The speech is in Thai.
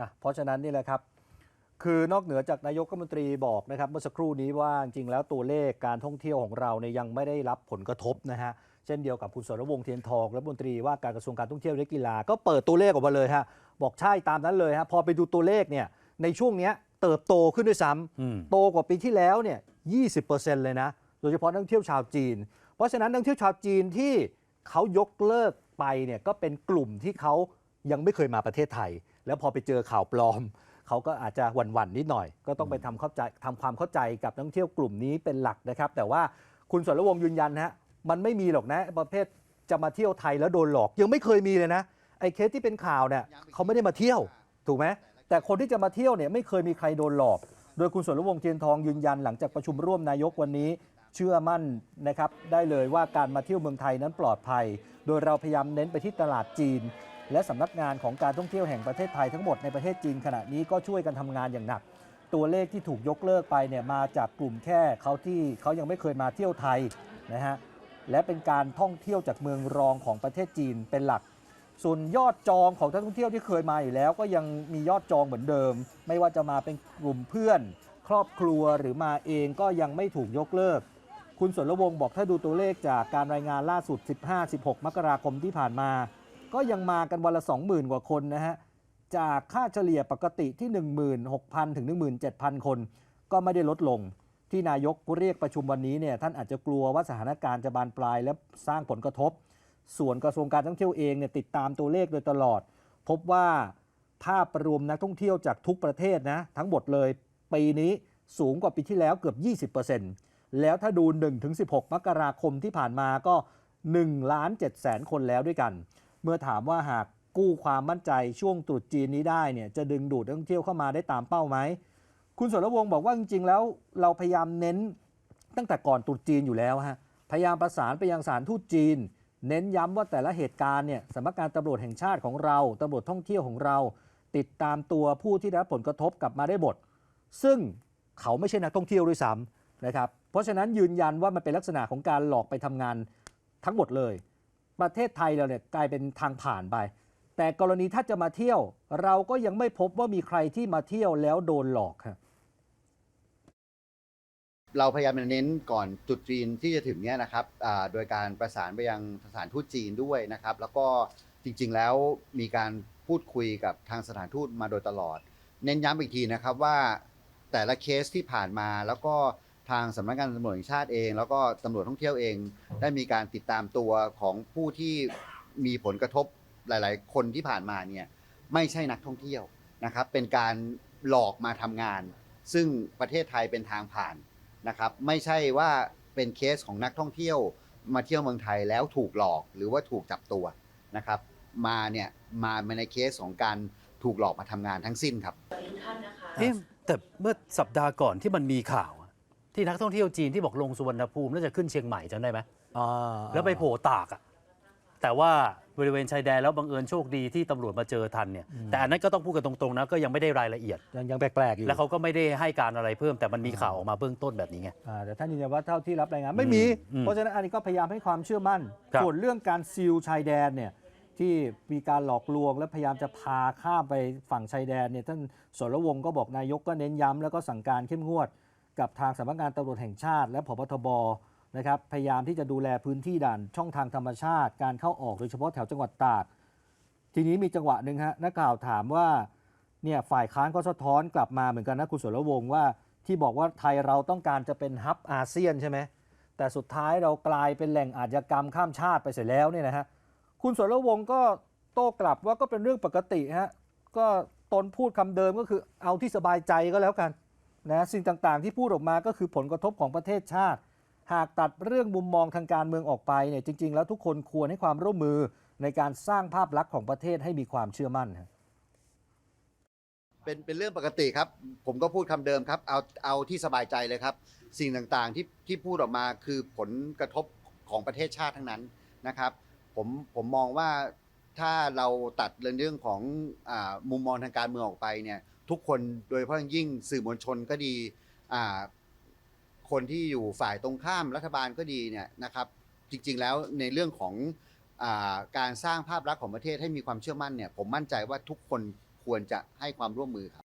อะเพราะฉะนั้นนี่แหละครับ คือนอกเหนือจากนายกรัฐมนตรีบอกนะครับ เมื่อสักครู่นี้ว่าจริงๆแล้วตัวเลขการท่องเที่ยวของเราเนี่ยยังไม่ได้รับผลกระทบนะฮะเช่นเดียวกับคุณสรวงศ์เทียนทองรัฐมนตรีว่าการกระทรวงการท่องเที่ยวและกีฬาก็เปิดตัวเลขออกมาเลยฮะบอกใช่ตามนั้นเลยฮะพอไปดูตัวเลขเนี่ยในช่วงเนี้ยเติบโตขึ้นด้วยซ้ำอืมโตกว่าปีที่แล้วเนี่ย20%เลยนะโดยเฉพาะนักท่องเที่ยวชาวจีน เพราะฉะนั้นนักท่องเที่ยวชาวจีนที่เขายกเลิกไปเนี่ยก็เป็นกลุ่มที่เขา ยังไม่เคยมาประเทศไทย แล้วพอไปเจอข่าวปลอม เขาก็อาจจะหวั่นๆนิดหน่อย ก็ต้องไปทำเข้าใจทำความเข้าใจกับนักท่องเที่ยวกลุ่มนี้เป็นหลักนะครับ แต่ว่าคุณสรวงศ์ยืนยันฮะมันไม่มีหรอกนะประเภทจะมาเที่ยวไทยแล้วโดนหลอกยังไม่เคยมีเลยนะไอ้เคสที่เป็นข่าวเนี่ยเขาไม่ได้มาเที่ยวถูกไหมแต่คนที่จะมาเที่ยวเนี่ยไม่เคยมีใครโดนหลอก โดยคุณสรวงศ์เทียนทองยืนยันหลังจากประชุมร่วมนายกวันนี้ เชื่อมั่นนะครับได้เลยว่าการมาเที่ยวเมืองไทยนั้นปลอดภัย โดยเราพยายามเน้นไปที่ตลาดจีน และสำนักงานของการท่องเที่ยวแห่งประเทศไทยทั้งหมดในประเทศจีนขณะนี้ก็ช่วยกันทำงานอย่างหนัก ตัวเลขที่ถูกยกเลิกไปเนี่ยมาจากกลุ่มแค่เขาที่เขายังไม่เคยมาเที่ยวไทยนะฮะและเป็นการท่องเที่ยวจากเมืองรองของประเทศจีนเป็นหลัก ส่วนยอดจองของนักท่องเที่ยวที่เคยมาอยู่แล้ว ก็ยังมียอดจองเหมือนเดิม ไม่ว่าจะมาเป็นกลุ่มเพื่อน ครอบครัวหรือมาเองก็ยังไม่ถูกยกเลิก คุณสนละวงบอกถ้าดูตัวเลขจากการรายงานล่าสุด 15-16 มกราคมที่ผ่านมา ก็ยังมากันวันละ 20,000 กว่าคนนะฮะ จากค่าเฉลี่ยปกติที่ 16,000 ถึง 17,000 คน ก็ไม่ได้ลดลง ที่นายกเรียกประชุมวันนี้เนี่ยท่านอาจจะกลัวว่าสถานการณ์จะบานปลายและสร้างผลกระทบ ส่วนกระทรวงการท่องเที่ยวเองเนี่ยติดตามตัวเลขโดยตลอด พบว่าภาพรวมนักท่องเที่ยวจากทุกประเทศนะทั้งหมดเลย ปีนี้สูงกว่าปีที่แล้วเกือบ 20%แล้วถ้าดู 1-16 มกราคมที่ผ่านมาก็1ล้าน7แสนคนแล้วด้วยกัน เมื่อถามว่าหากกู้ความมั่นใจช่วงตรุษจีนนี้ได้เนี่ยจะดึงดูดนักท่องเที่ยวเข้ามาได้ตามเป้าไหม คุณสรวงศ์บอกว่าจริงๆ แล้วเราพยายามเน้นตั้งแต่ก่อนตรุษจีนอยู่แล้วฮะพยายามประสานไปยังสารทูตจีน เน้นย้ำว่าแต่ละเหตุการณ์เนี่ยสำนักงานตำรวจแห่งชาติของเราตำรวจท่องเที่ยวของเรา ติดตามตัวผู้ที่ได้รับผลกระทบกลับมาได้หมดซึ่งเขาไม่ใช่นักท่องเที่ยวด้วยซ้ำนะครับเพราะฉะนั้นยืนยันว่ามันเป็นลักษณะของการหลอกไปทำงานทั้งหมดเลย ประเทศไทยเราเนี่ยกลายเป็นทางผ่านไป แต่กรณีถ้าจะมาเที่ยว เราก็ยังไม่พบว่ามีใครที่มาเที่ยวแล้วโดนหลอกครับเราพยายามจะเน้นก่อนตรุษจีนที่จะถึงเนี่ยนะครับโดยการประสานไปยังสถานทูตจีนด้วยนะครับ แล้วก็จริง ๆ แล้วมีการพูดคุยกับทางสถานทูตมาโดยตลอด เน้นย้ำอีกทีนะครับว่าแต่ละเคสที่ผ่านมาแล้วก็ ทางสำนักงานตำรวจแห่งชาติเอง แล้วก็ตำรวจท่องเที่ยวเอง ได้มีการติดตามตัวของผู้ที่มีผลกระทบหลาย ๆ คนที่ผ่านมาเนี่ยไม่ใช่นักท่องเที่ยวนะครับ เป็นการหลอกมาทำงาน ซึ่งประเทศไทยเป็นทางผ่านนะครับ ไม่ใช่ว่าเป็นเคสของนักท่องเที่ยวมาเที่ยวเมืองไทยแล้วถูกหลอกหรือว่าถูกจับตัวนะครับ มาเนี่ยมาในเคสของการถูกหลอกมาทำงานทั้งสิ้นครับท่านนะคะเอ๊ะแต่เมื่อสัปดาห์ก่อนที่มันมีข่าวอะ ที่นักท่องเที่ยวจีนที่บอกลงสุวรรณภูมิแล้วจะขึ้นเชียงใหม่จำได้ไหมแล้วไปโผล่ตากอะแต่ว่าบริเวณชายแดนแล้วบังเอิญโชคดีที่ตำรวจมาเจอทันเนี่ยแต่อันนั้นก็ต้องพูดกันตรงๆนะก็ยังไม่ได้รายละเอียด ยังยังแปลกๆอยู่แล้วเขาก็ไม่ได้ให้การอะไรเพิ่มแต่มันมีข่าวออกมาเบื้องต้นแบบนี้ไง อ่าแต่ท่านยืนยันว่าเท่าที่รับรายงานไม่มี อืมเพราะฉะนั้นอันนี้ก็พยายามให้ความเชื่อมั่น ครับ ส่วนเรื่องการซีลชายแดนเนี่ยที่มีการหลอกลวงและพยายามจะพาข้ามไปฝั่งชายแดนเนี่ยท่านสรวงศ์ก็บอกนายกก็เน้นย้ำแล้วก็สั่งการเข้มงวด กับทางสำนักงานตำรวจแห่งชาติ และพบทบนะครับพยายามที่จะดูแลพื้นที่ด่านช่องทางธรรมชาติ การเข้าออกโดยเฉพาะแถวจังหวัดตาก ทีนี้มีจังหวะหนึ่งฮะนักข่าวถามว่าเนี่ยฝ่ายค้านก็สะท้อนกลับมาเหมือนกันนะคุณสุรวงศ์ว่าที่บอกว่าไทยเราต้องการจะเป็นฮับอาเซียนใช่ไหมแต่สุดท้ายเรากลายเป็นแหล่งอาชญากรรมข้ามชาติไปเสร็จแล้วเนี่ยนะฮะคุณสุรวงศ์ก็โต้กลับว่าก็เป็นเรื่องปกติฮะก็ตนพูดคำเดิมก็คือเอาที่สบายใจก็แล้วกัน นะสิ่งต่างๆ ที่พูดออกมาก็คือผลกระทบของประเทศชาติ หากตัดเรื่องมุมมองทางการเมืองออกไปเนี่ยจริง ๆ แล้วทุกคนควรให้ความร่วมมือในการสร้างภาพลักษณ์ของประเทศให้มีความเชื่อมั่นครับเป็นเป็นเรื่องปกติครับ ผมก็พูดคำเดิมครับ เอาเอาที่สบายใจเลยครับ สิ่งต่างๆที่ที่พูดออกมาคือผลกระทบของประเทศชาติทั้งนั้นนะครับ ผมผมมองว่าถ้าเราตัดเรื่องของอมุมมองทางการเมืองออกไปเนี่ย ทุกคนโดยเฉพาะอย่างยิ่งสื่อมวลชนก็ดีคนที่อยู่ฝ่ายตรงข้ามรัฐบาลก็ดีเนี่ยนะครับจริงๆแล้วในเรื่องของอการสร้างภาพลักษณ์ของประเทศให้มีความเชื่อมั่นเนี่ยผมมั่นใจว่าทุกคนควรจะให้ความร่วมมือครับ